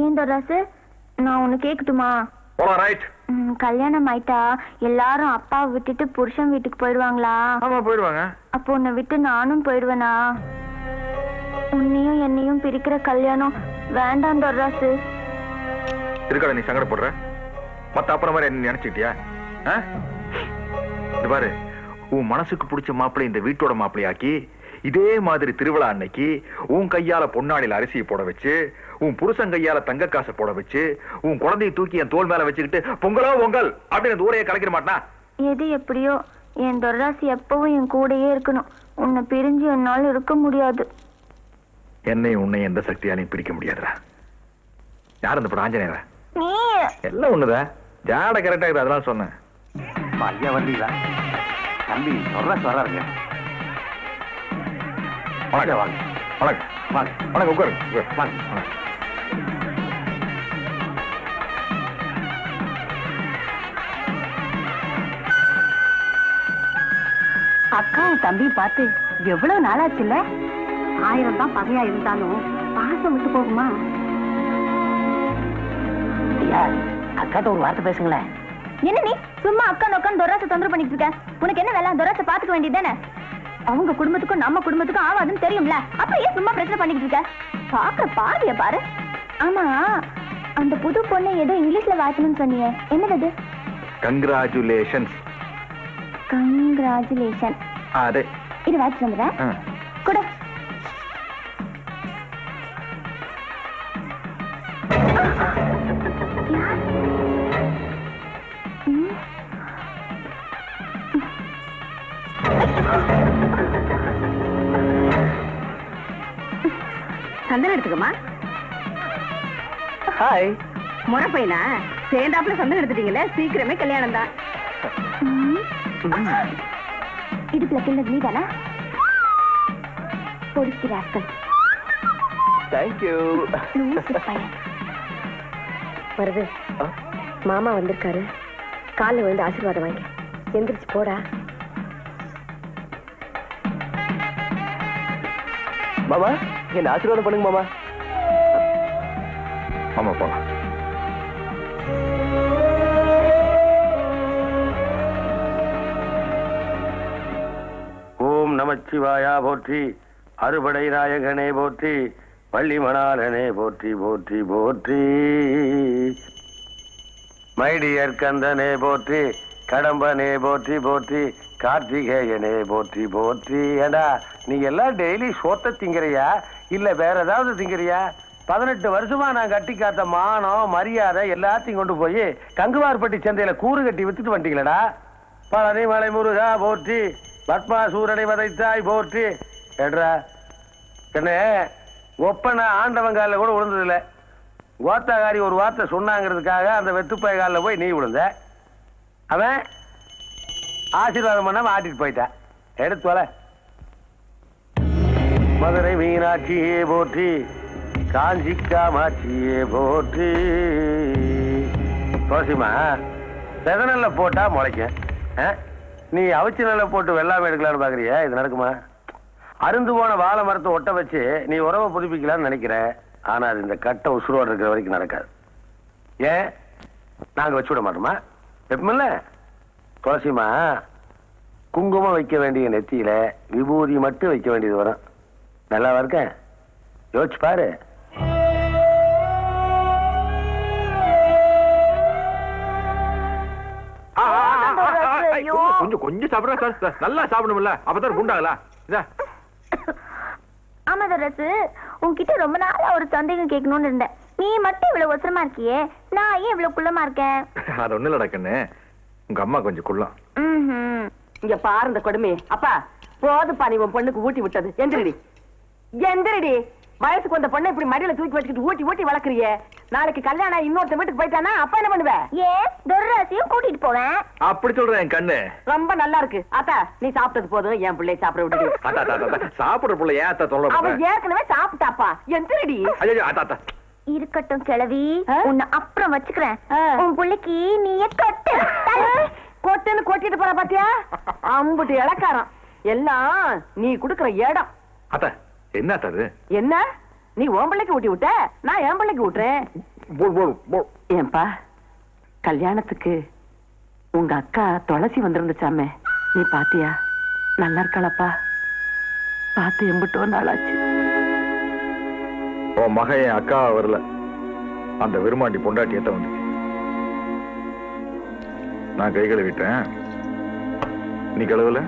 ஏன் ராசு? நான் ஒன்னு கேக்கட்டுமா? போலாம் ரைட் கல்யாணம் ஆயிட்டா எல்லாரும் அப்பாவை விட்டுட்டு புருஷன் வீட்டுக்கு போயிடுவாங்களா? ஆமா போயிடுவாங்க. அப்போ உன்னை விட்டு நானும் போயிடுவேனா? உன்னையும் என்னையும் பிரிக்கிற கல்யாணம் வேண்டாம் ராசு. இருக்காத நீ சங்கடப்படுற. மத்த அப்புறம் மாதிரி என்ன நினைச்சுக்கிட்டியா? இது பாரு உன் மனசுக்கு பிடிச்ச மாப்பிள்ளை இந்த வீட்டோட மாப்பிள்ளையாக்கி இதே மாதிரி திருவிழா அன்னைக்கு உன் கையால பொன்னாடில அரிசியை போட வச்சு உன் புருஷன் கையால தங்க காசை போட வச்சு உன் குழந்தையை தூக்கி என் தோல் மேல வச்சுக்கிட்டு பொங்கலோ பொங்கல் அப்படின்னு ஊரையே கலக்கிற மாட்டானா? எது எப்படியோ என் தொர்ராசி எப்பவும் என் கூடயே இருக்கணும். உன்னை பிரிஞ்சு என்னால் இருக்க முடியாது. என்னையும் உன்னை எந்த சக்தியாலையும் பிடிக்க முடியாதுடா. யார் அந்த படம் ஆஞ்சநேயரா? நீ! எல்லாம் ஒண்ணுதான் ஜாட கரெக்டா இருக்குது அதெல்லாம் சொன்னேன். ஐயா வந்தீங்களா தம்பி சொல்ற சொல்றாருங்க வணக்கம் வாங்க வணக்கம். வாங்க வணக்கம் உட்காருங்க. வாங்க வணக்கம். அக்காவும் தம்பி பார்த்து எவ்வளவு நாளாச்சுல்ல? ஆயிரம் தான் பகையா இருந்தாலும் பாசம் விட்டு போகுமா? அக்காட்ட ஒரு வார்த்தை பேசுங்களேன். என்ன நீ? சும்மா அக்கா நோக்கம் தொராசை தொந்தரவு பண்ணிட்டு இருக்க? உனக்கு என்ன வேலை? தொராசை பாத்துக்க வேண்டியதுதானே அவங்க குடும்பத்துக்கும் நம்ம குடும்பத்துக்கும் ஆகாதுன்னு தெரியும்ல. அப்புறம் ஏன் சும்மா பிரச்சனை பண்ணிட்டு இருக்க? பாக்குற பார்வைய பாரு. ஆமா அந்த புது பொண்ணை ஏதோ இங்கிலீஷ்ல வாய்க்கணும்னு சொன்னியே. என்னது கங்க்ராச்சுலேஷன் அதே. இது வாய்ச்சி வந்துடுறேன். ஆ. கூட. சந்தனம் எடுத்துக்கமா? ஹாய் முறை பையனா சேர்ந்தாப்புல சந்தனம் எடுத்துட்டீங்களே சீக்கிரமே கல்யாணம் தான் இடுப்புல கிள்ளது நீதானா? பொறுக்கிறார்கள். தேங்க்யூ வருது. மாமா வந்திருக்காரு. காலில் விழுந்து ஆசீர்வாதம் வாங்கி. எந்திரிச்சு போடா. மாமா என்ன ஆசீர்வாதம் பண்ணுங்க மாமா. ஆமா போலாம் ஓம் நமச்சிவாயா போற்றி அறுபடை நாயகனே போற்றி பள்ளி மணாலனே போற்றி போற்றி போற்றி. மைடியர் கந்தனே போற்றி கடம்பனே போற்றி போற்றி கார்த்திகேயனே போற்றி போற்றி. ஏண்டா நீ எல்லாம் டெய்லி சோத்த திங்கிறியா? இல்ல வேற ஏதாவது திங்கிறியா? பதினெட்டு வருஷமா நான் கட்டி காத்த மானம் மரியாதை எல்லாத்தையும் கொண்டு போய் கங்குவார்பட்டி சந்தையில கூறு கட்டி வித்துட்டு வந்துட்டீங்களடா பழனி மலை முருகா போற்றி பத்மாசூரனை வதைத்தாய் போற்றி. ஏட்ரா என்ன ஒப்பனை ஆண்டவங்கால கூட விழுந்ததில்ல கோத்தாகாரி ஒரு வார்த்தை சொன்னாங்கிறதுக்காக அந்த வெத்துப்பாய் காலில் போய் நீ விழுந்த. அவன் ஆசீர்வாதம் பண்ணாம ஆட்டிட்டு போயிட்டான் எடுத்து வர மதுரை மீனாட்சியே போற்றி காஞ்சி காமாட்சியே போற்றி. தோசிமா செதநல்ல போட்டா முளைக்கும். ஆ? நீ அவிச்சு நல்ல போட்டு வெள்ளாமை எடுக்கலாம்னு பாக்குறியா இது நடக்குமா? அருந்து போன வாழை மரத்தை ஒட்ட வச்சு நீ உறவை புதுப்பிக்கலாம்னு நினைக்கிற. ஆனா அது இந்த கட்டை உசுரோடு இருக்கிற வரைக்கும் நடக்காது. ஏன்? நாங்க வச்சு விட மாட்டோமா? எப்பமில்ல துளசிமா குங்குமம் வைக்க வேண்டிய நெத்தியில விபூதி மட்டும் வைக்க வேண்டியது வரும். நல்லா இருக்கேன் யோசிச்சு பாரு. கொஞ்சம் கொஞ்சம் சாப்பிடுறா சார், நல்லா சாப்பிடணும்ல. அப்பதான் குண்டாகல இதா ஆமா தரசு உன்கிட்ட ரொம்ப நாளா ஒரு சந்தேகம் கேட்கணும்னு இருந்தேன். நீ மட்டும் இவ்வளவு ஒசரமா இருக்கியே? நான் ஏன் இவ்வளவு குள்ளமா இருக்கேன்? அது ஒண்ணு இல்லடா கண்ணு. உங்க அம்மா கொஞ்சம் குள்ளம். இங்க பாரு இந்த கொடுமை அப்பா போதுப்பா நீ உன் பொண்ணுக்கு ஊட்டி விட்டது. எந்திரடி. எந்திரடி. வயசுக்கு வந்த பொண்ணை இப்படி மடியில தூக்கி வச்சுக்கிட்டு ஊட்டி ஊட்டி வளர்க்குறியே? நாளைக்கு கல்யாணம் இன்னொருத்த வீட்டுக்கு போயிட்டானா அப்பா என்ன பண்ணுவ? ஏன்? துர்ராசியும் கூட்டிட்டு போவேன். அப்படி சொல்றேன் என் கண்ணு. ரொம்ப நல்லா இருக்கு. அத்தா நீ சாப்பிட்டது போதும். என் பிள்ளை சாப்பிட விடுடி. சாப்பிடுற புள்ள ஏன் அத்தா தொல்லை அவ பண்ற? ஏற்கனவே சாப்பிட்டாப்பா. எந்திரடி. ஐயோ அத்தா அத்தா. இருக்கட்டும் கிழவி? உன்னை அப்புறம் வச்சுக்கிறேன். உன் புள்ளைக்கு நீயே கட்டு. கொட்டுன்னு கொட்டிட்டு போற பாத்தியா? அம்புட்டு இளக்காரம். எல்லாம் நீ குடுக்குற இடம். அத்தா என்ன அது என்ன? நீ உன் பிள்ளைக்கு ஊட்டி விட்ட? நான் என் பிள்ளைக்கு விட்டுறேன். ஏன்பா கல்யாணத்துக்கு உங்க அக்கா துளசி வந்திருந்துச்சாமே? நீ பாத்தியா? நல்லா இருக்காளப்பா. பார்த்து எம்பிட்டோ நாளாச்சு உன் மகன் என் அக்கா வரல. அந்த விருமாண்டி பொண்டாட்டி ஏத்த வந்துச்சு? நான் கை கழுவிட்டேன். நீ கழுவல?